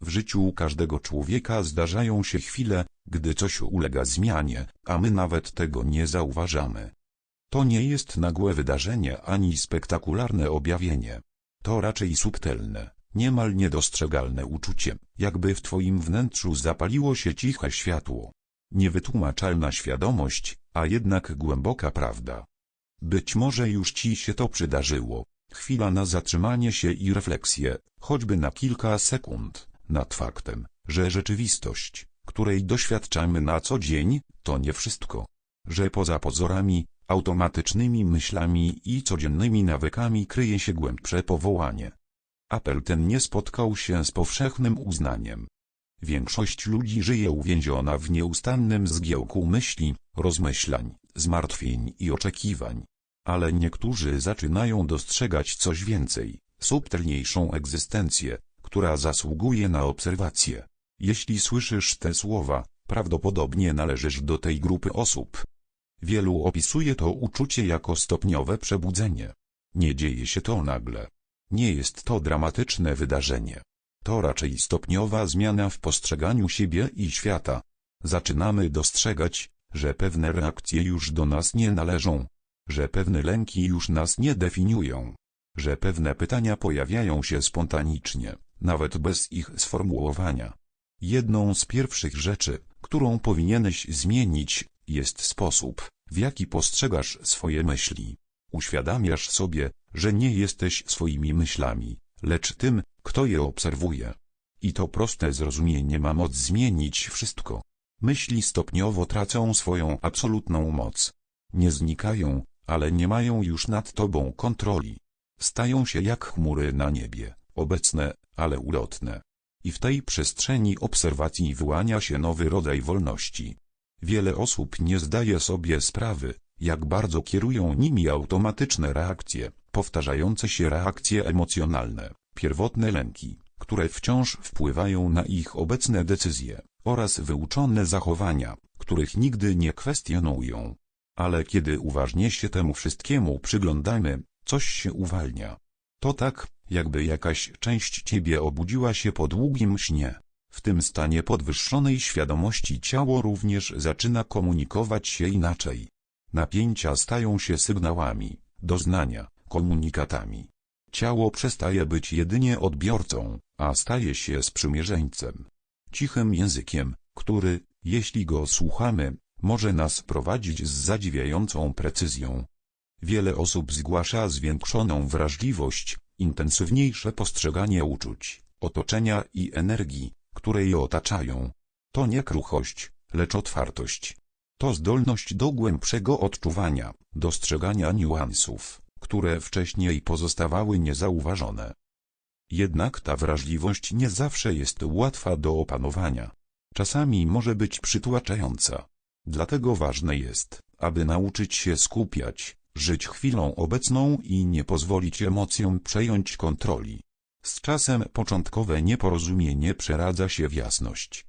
W życiu każdego człowieka zdarzają się chwile, gdy coś ulega zmianie, a my nawet tego nie zauważamy. To nie jest nagłe wydarzenie ani spektakularne objawienie. To raczej subtelne, niemal niedostrzegalne uczucie, jakby w twoim wnętrzu zapaliło się ciche światło. Niewytłumaczalna świadomość, a jednak głęboka prawda. Być może już ci się to przydarzyło. Chwila na zatrzymanie się i refleksję, choćby na kilka sekund, nad faktem, że rzeczywistość, której doświadczamy na co dzień, to nie wszystko. Że poza pozorami, automatycznymi myślami i codziennymi nawykami kryje się głębsze powołanie. Apel ten nie spotkał się z powszechnym uznaniem. Większość ludzi żyje uwięziona w nieustannym zgiełku myśli, rozmyślań, zmartwień i oczekiwań. Ale niektórzy zaczynają dostrzegać coś więcej, subtelniejszą egzystencję, która zasługuje na obserwację. Jeśli słyszysz te słowa, prawdopodobnie należysz do tej grupy osób. Wielu opisuje to uczucie jako stopniowe przebudzenie. Nie dzieje się to nagle. Nie jest to dramatyczne wydarzenie. To raczej stopniowa zmiana w postrzeganiu siebie i świata. Zaczynamy dostrzegać, że pewne reakcje już do nas nie należą, że pewne lęki już nas nie definiują, że pewne pytania pojawiają się spontanicznie, nawet bez ich sformułowania. Jedną z pierwszych rzeczy, którą powinieneś zmienić, jest sposób, w jaki postrzegasz swoje myśli. Uświadamiasz sobie, że nie jesteś swoimi myślami, lecz tym, kto je obserwuje. I to proste zrozumienie ma moc zmienić wszystko. Myśli stopniowo tracą swoją absolutną moc. Nie znikają, ale nie mają już nad tobą kontroli. Stają się jak chmury na niebie, obecne, ale ulotne. I w tej przestrzeni obserwacji wyłania się nowy rodzaj wolności. Wiele osób nie zdaje sobie sprawy, jak bardzo kierują nimi automatyczne reakcje, powtarzające się reakcje emocjonalne, pierwotne lęki, które wciąż wpływają na ich obecne decyzje, oraz wyuczone zachowania, których nigdy nie kwestionują. Ale kiedy uważnie się temu wszystkiemu przyglądamy, coś się uwalnia. To tak, jakby jakaś część ciebie obudziła się po długim śnie. W tym stanie podwyższonej świadomości ciało również zaczyna komunikować się inaczej. Napięcia stają się sygnałami, doznania, komunikatami. Ciało przestaje być jedynie odbiorcą, a staje się sprzymierzeńcem. Cichym językiem, który, jeśli go słuchamy, może nas prowadzić z zadziwiającą precyzją. Wiele osób zgłasza zwiększoną wrażliwość, intensywniejsze postrzeganie uczuć, otoczenia i energii, które je otaczają. To nie kruchość, lecz otwartość. To zdolność do głębszego odczuwania, dostrzegania niuansów, które wcześniej pozostawały niezauważone. Jednak ta wrażliwość nie zawsze jest łatwa do opanowania. Czasami może być przytłaczająca. Dlatego ważne jest, aby nauczyć się skupiać, żyć chwilą obecną i nie pozwolić emocjom przejąć kontroli. Z czasem początkowe nieporozumienie przeradza się w jasność.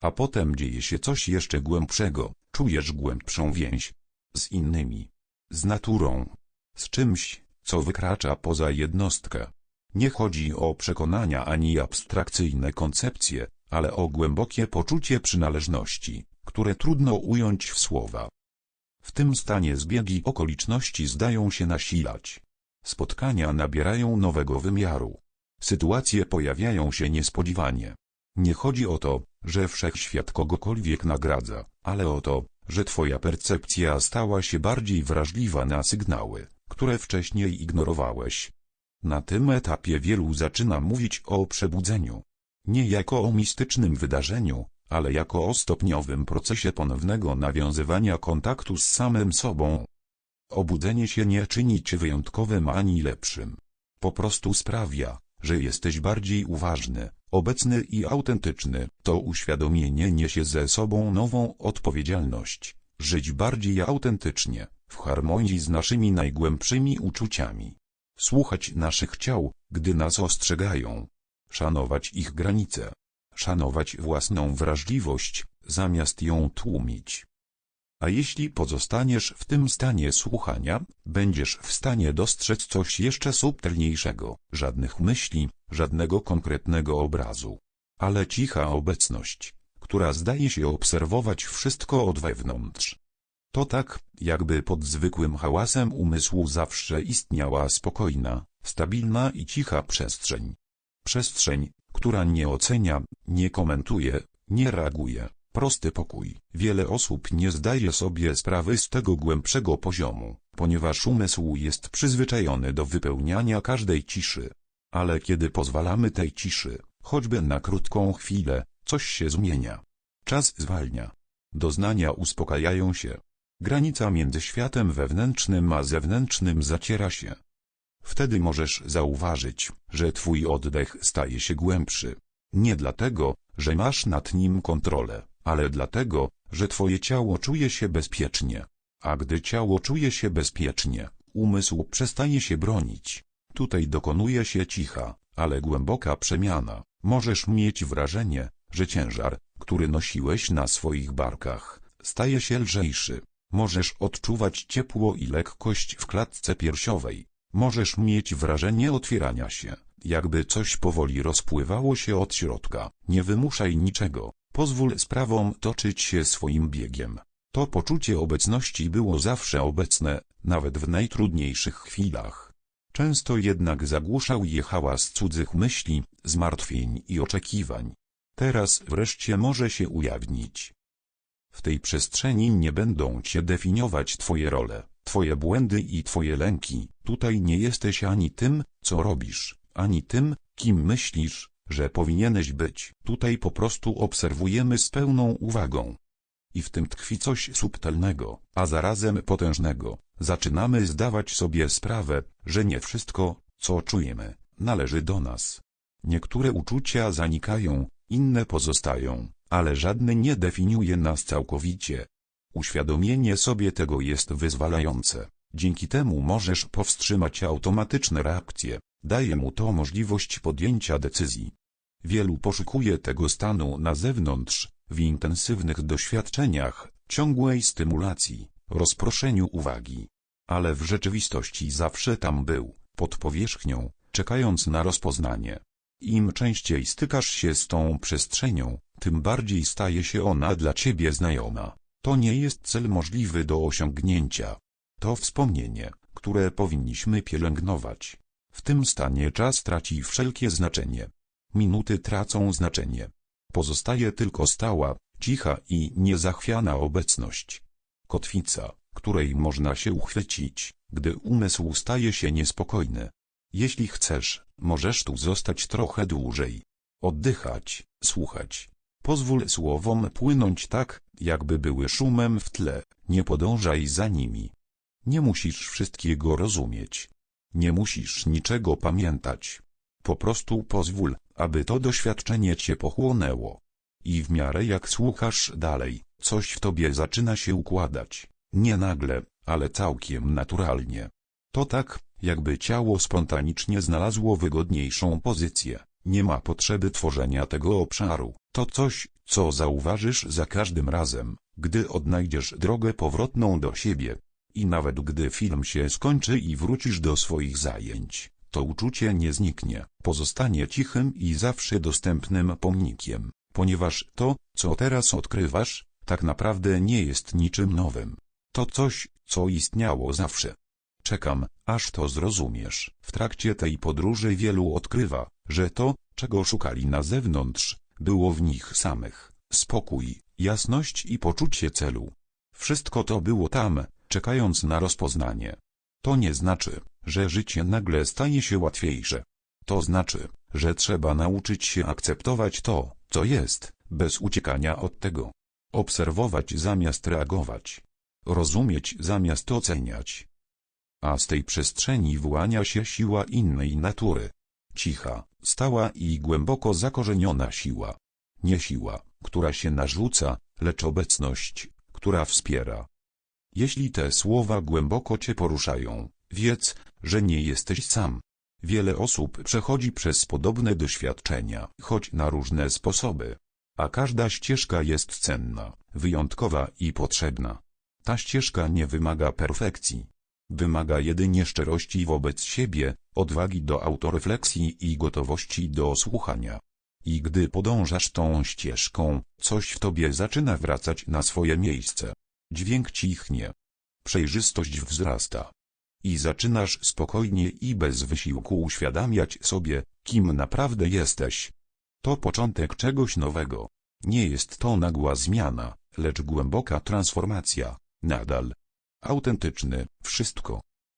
A potem dzieje się coś jeszcze głębszego, czujesz głębszą więź. Z innymi. Z naturą. Z czymś, co wykracza poza jednostkę. Nie chodzi o przekonania ani abstrakcyjne koncepcje, ale o głębokie poczucie przynależności, które trudno ująć w słowa. W tym stanie zbiegi okoliczności zdają się nasilać. Spotkania nabierają nowego wymiaru. Sytuacje pojawiają się niespodziewanie. Nie chodzi o to, że wszechświat kogokolwiek nagradza, ale o to, że twoja percepcja stała się bardziej wrażliwa na sygnały, które wcześniej ignorowałeś. Na tym etapie wielu zaczyna mówić o przebudzeniu. Nie jako o mistycznym wydarzeniu, ale jako o stopniowym procesie ponownego nawiązywania kontaktu z samym sobą. Obudzenie się nie czyni cię wyjątkowym ani lepszym. Po prostu sprawia, że jesteś bardziej uważny, obecny i autentyczny. To uświadomienie niesie ze sobą nową odpowiedzialność. Żyć bardziej autentycznie, w harmonii z naszymi najgłębszymi uczuciami. Słuchać naszych ciał, gdy nas ostrzegają. Szanować ich granice szanować własną wrażliwość, zamiast ją tłumić. A jeśli pozostaniesz w tym stanie słuchania, będziesz w stanie dostrzec coś jeszcze subtelniejszego, żadnych myśli, żadnego konkretnego obrazu. ale cicha obecność, która zdaje się obserwować wszystko od wewnątrz. To tak, jakby pod zwykłym hałasem umysłu zawsze istniała spokojna, stabilna i cicha przestrzeń. Przestrzeń, która nie ocenia, nie komentuje, nie reaguje. Prosty pokój. Wiele osób nie zdaje sobie sprawy z tego głębszego poziomu, ponieważ umysł jest przyzwyczajony do wypełniania każdej ciszy. Ale kiedy pozwalamy tej ciszy, choćby na krótką chwilę, coś się zmienia. Czas zwalnia. Doznania uspokajają się. Granica między światem wewnętrznym a zewnętrznym zaciera się. Wtedy możesz zauważyć, że twój oddech staje się głębszy. Nie dlatego, że masz nad nim kontrolę, ale dlatego, że twoje ciało czuje się bezpiecznie. A gdy ciało czuje się bezpiecznie, umysł przestaje się bronić. Tutaj dokonuje się cicha, ale głęboka przemiana. Możesz mieć wrażenie, że ciężar, który nosiłeś na swoich barkach, staje się lżejszy. Możesz odczuwać ciepło i lekkość w klatce piersiowej. Możesz mieć wrażenie otwierania się, jakby coś powoli rozpływało się od środka. Nie wymuszaj niczego. Pozwól sprawom toczyć się swoim biegiem. To poczucie obecności było zawsze obecne, nawet w najtrudniejszych chwilach. Często jednak zagłuszał je hałas cudzych myśli, zmartwień i oczekiwań. Teraz wreszcie może się ujawnić. W tej przestrzeni nie będą cię definiować twoje role, twoje błędy i twoje lęki. Tutaj nie jesteś ani tym, co robisz, ani tym, kim myślisz, że powinieneś być. Tutaj po prostu obserwujemy z pełną uwagą. I w tym tkwi coś subtelnego, a zarazem potężnego. Zaczynamy zdawać sobie sprawę, że nie wszystko, co czujemy, należy do nas. Niektóre uczucia zanikają, inne pozostają, ale żadne nie definiuje nas całkowicie. Uświadomienie sobie tego jest wyzwalające. Dzięki temu możesz powstrzymać automatyczne reakcje. Daje mu to możliwość podjęcia decyzji. Wielu poszukuje tego stanu na zewnątrz, w intensywnych doświadczeniach, ciągłej stymulacji, rozproszeniu uwagi. Ale w rzeczywistości zawsze tam był, pod powierzchnią, czekając na rozpoznanie. Im częściej stykasz się z tą przestrzenią, tym bardziej staje się ona dla ciebie znajoma. To nie jest cel możliwy do osiągnięcia. To wspomnienie, które powinniśmy pielęgnować. W tym stanie czas traci wszelkie znaczenie. Minuty tracą znaczenie. Pozostaje tylko stała, cicha i niezachwiana obecność. Kotwica, której można się uchwycić, gdy umysł staje się niespokojny. Jeśli chcesz, możesz tu zostać trochę dłużej. Oddychać, słuchać. Pozwól słowom płynąć tak, jakby były szumem w tle, nie podążaj za nimi. Nie musisz wszystkiego rozumieć. Nie musisz niczego pamiętać. Po prostu pozwól, aby to doświadczenie cię pochłonęło. I w miarę jak słuchasz dalej, coś w tobie zaczyna się układać. Nie nagle, ale całkiem naturalnie. To tak, jakby ciało spontanicznie znalazło wygodniejszą pozycję. Nie ma potrzeby tworzenia tego obszaru. To coś, co zauważysz za każdym razem, gdy odnajdziesz drogę powrotną do siebie. I nawet gdy film się skończy i wrócisz do swoich zajęć, to uczucie nie zniknie, pozostanie cichym i zawsze dostępnym pomnikiem, ponieważ to, co teraz odkrywasz, tak naprawdę nie jest niczym nowym. To coś, co istniało zawsze. Czekam, aż to zrozumiesz. W trakcie tej podróży wielu odkrywa, że to, czego szukali na zewnątrz, było w nich samych. Spokój, jasność i poczucie celu. Wszystko to było tam, czekając na rozpoznanie. To nie znaczy, że życie nagle stanie się łatwiejsze. To znaczy, że trzeba nauczyć się akceptować to, co jest, bez uciekania od tego. Obserwować zamiast reagować. Rozumieć zamiast oceniać. A z tej przestrzeni wyłania się siła innej natury. Cicha, stała i głęboko zakorzeniona siła. Nie siła, która się narzuca, lecz obecność, która wspiera. Jeśli te słowa głęboko cię poruszają, wiedz, że nie jesteś sam. Wiele osób przechodzi przez podobne doświadczenia, choć na różne sposoby. A każda ścieżka jest cenna, wyjątkowa i potrzebna. Ta ścieżka nie wymaga perfekcji. Wymaga jedynie szczerości wobec siebie, odwagi do autorefleksji i gotowości do słuchania. I gdy podążasz tą ścieżką, coś w tobie zaczyna wracać na swoje miejsce. Dźwięk cichnie. Przejrzystość wzrasta. I zaczynasz spokojnie i bez wysiłku uświadamiać sobie, kim naprawdę jesteś. To początek czegoś nowego. Nie jest to nagła zmiana, lecz głęboka transformacja. Nadal. Autentyczny, wszystko.